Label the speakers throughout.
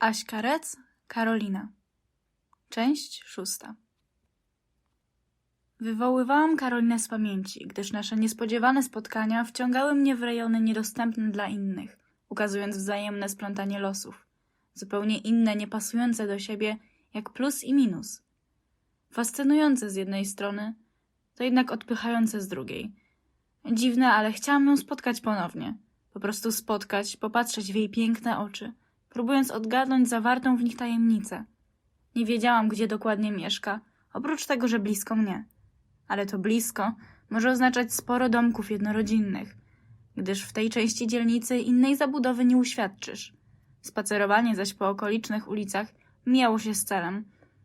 Speaker 1: Aśka Rec, Karolina. Część szósta. Wywoływałam Karolinę z pamięci, gdyż nasze niespodziewane spotkania wciągały mnie w rejony niedostępne dla innych, ukazując wzajemne splątanie losów. Zupełnie inne, niepasujące do siebie, jak plus i minus. Fascynujące z jednej strony, to jednak odpychające z drugiej. Dziwne, ale chciałam ją spotkać ponownie. Po prostu spotkać, popatrzeć w jej piękne oczy, próbując odgadnąć zawartą w nich tajemnicę. Nie wiedziałam, gdzie dokładnie mieszka, oprócz tego, że blisko mnie. Ale to blisko może oznaczać sporo domków jednorodzinnych, gdyż w tej części dzielnicy innej zabudowy nie uświadczysz. Spacerowanie zaś po okolicznych ulicach mijało się z celem,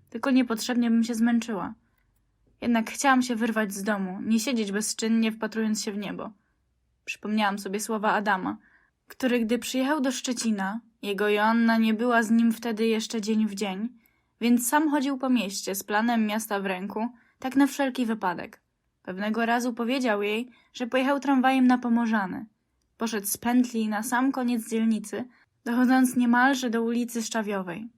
Speaker 1: tylko niepotrzebnie bym się zmęczyła. Jednak chciałam się wyrwać z domu, nie siedzieć bezczynnie wpatrując się w niebo. Przypomniałam sobie słowa Adama, który gdy przyjechał do Szczecina, jego Joanna nie była z nim wtedy jeszcze dzień w dzień, więc sam chodził po mieście z planem miasta w ręku, tak na wszelki wypadek. Pewnego razu powiedział jej, że pojechał tramwajem na Pomorzany. Poszedł z pętli na sam koniec dzielnicy, dochodząc niemalże do ulicy Szczawiowej.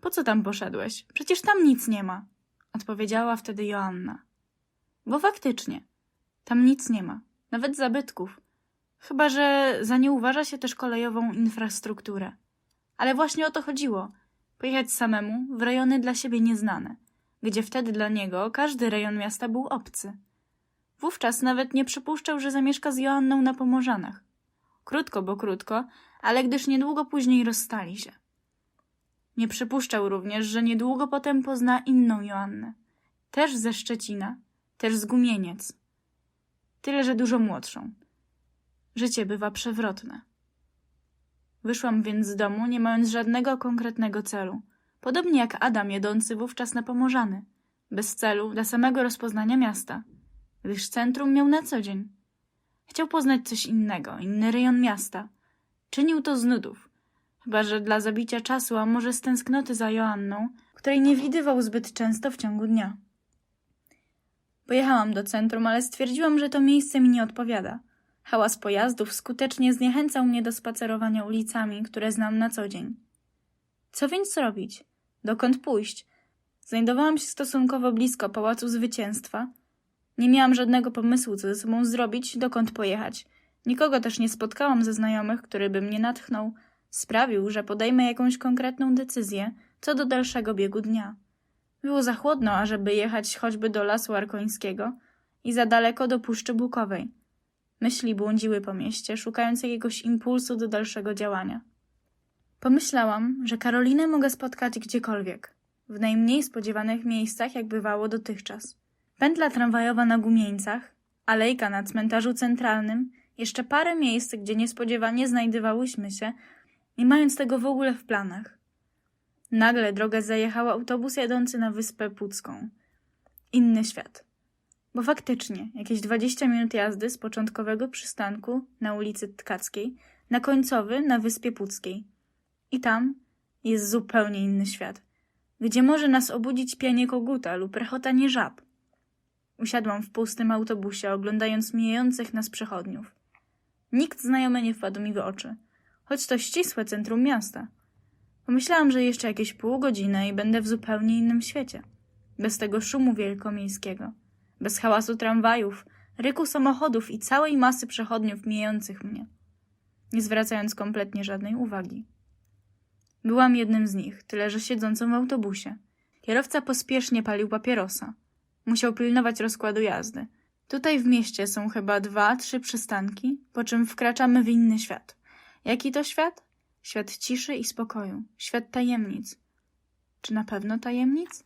Speaker 1: Po co tam poszedłeś? Przecież tam nic nie ma, odpowiedziała wtedy Joanna. Bo faktycznie, tam nic nie ma, nawet zabytków. Chyba, że za nie uważa się też kolejową infrastrukturę. Ale właśnie o to chodziło. Pojechać samemu w rejony dla siebie nieznane, gdzie wtedy dla niego każdy rejon miasta był obcy. Wówczas nawet nie przypuszczał, że zamieszka z Joanną na Pomorzanach. Krótko, bo krótko, ale gdyż niedługo później rozstali się. Nie przypuszczał również, że niedługo potem pozna inną Joannę. Też ze Szczecina, też z Gumieniec. Tyle, że dużo młodszą. Życie bywa przewrotne. Wyszłam więc z domu, nie mając żadnego konkretnego celu. Podobnie jak Adam jedący wówczas na Pomorzany. Bez celu, dla samego rozpoznania miasta. Gdyż centrum miał na co dzień. Chciał poznać coś innego, inny rejon miasta. Czynił to z nudów. Chyba, że dla zabicia czasu, a może z tęsknoty za Joanną, której nie widywał zbyt często w ciągu dnia. Pojechałam do centrum, ale stwierdziłam, że to miejsce mi nie odpowiada. Hałas pojazdów skutecznie zniechęcał mnie do spacerowania ulicami, które znam na co dzień. Co więc robić? Dokąd pójść? Znajdowałam się stosunkowo blisko Pałacu Zwycięstwa. Nie miałam żadnego pomysłu, co ze sobą zrobić, dokąd pojechać. Nikogo też nie spotkałam ze znajomych, który by mnie natchnął, sprawił, że podejmę jakąś konkretną decyzję co do dalszego biegu dnia. Było za chłodno, ażeby jechać choćby do lasu arkońskiego i za daleko do Puszczy Bukowej. Myśli błądziły po mieście, szukając jakiegoś impulsu do dalszego działania. Pomyślałam, że Karolinę mogę spotkać gdziekolwiek, w najmniej spodziewanych miejscach, jak bywało dotychczas. Pętla tramwajowa na Gumieńcach, alejka na cmentarzu centralnym, jeszcze parę miejsc, gdzie niespodziewanie znajdywałyśmy się, nie mając tego w ogóle w planach. Nagle drogę zajechał autobus jadący na wyspę Pucką. Inny świat. Bo faktycznie, jakieś 20 minut jazdy z początkowego przystanku na ulicy Tkackiej na końcowy na wyspie Puckiej. I tam jest zupełnie inny świat, gdzie może nas obudzić pianie koguta lub rechotanie żab. Usiadłam w pustym autobusie, oglądając mijających nas przechodniów. Nikt znajomy nie wpadł mi w oczy, choć to ścisłe centrum miasta. Pomyślałam, że jeszcze jakieś pół godziny i będę w zupełnie innym świecie. Bez tego szumu wielkomiejskiego, bez hałasu tramwajów, ryku samochodów i całej masy przechodniów mijających mnie, nie zwracając kompletnie żadnej uwagi. Byłam jednym z nich, tyle że siedzącą w autobusie. Kierowca pospiesznie palił papierosa. Musiał pilnować rozkładu jazdy. Tutaj w mieście są chyba dwa, trzy przystanki, po czym wkraczamy w inny świat. Jaki to świat? Świat ciszy i spokoju, świat tajemnic. Czy na pewno tajemnic?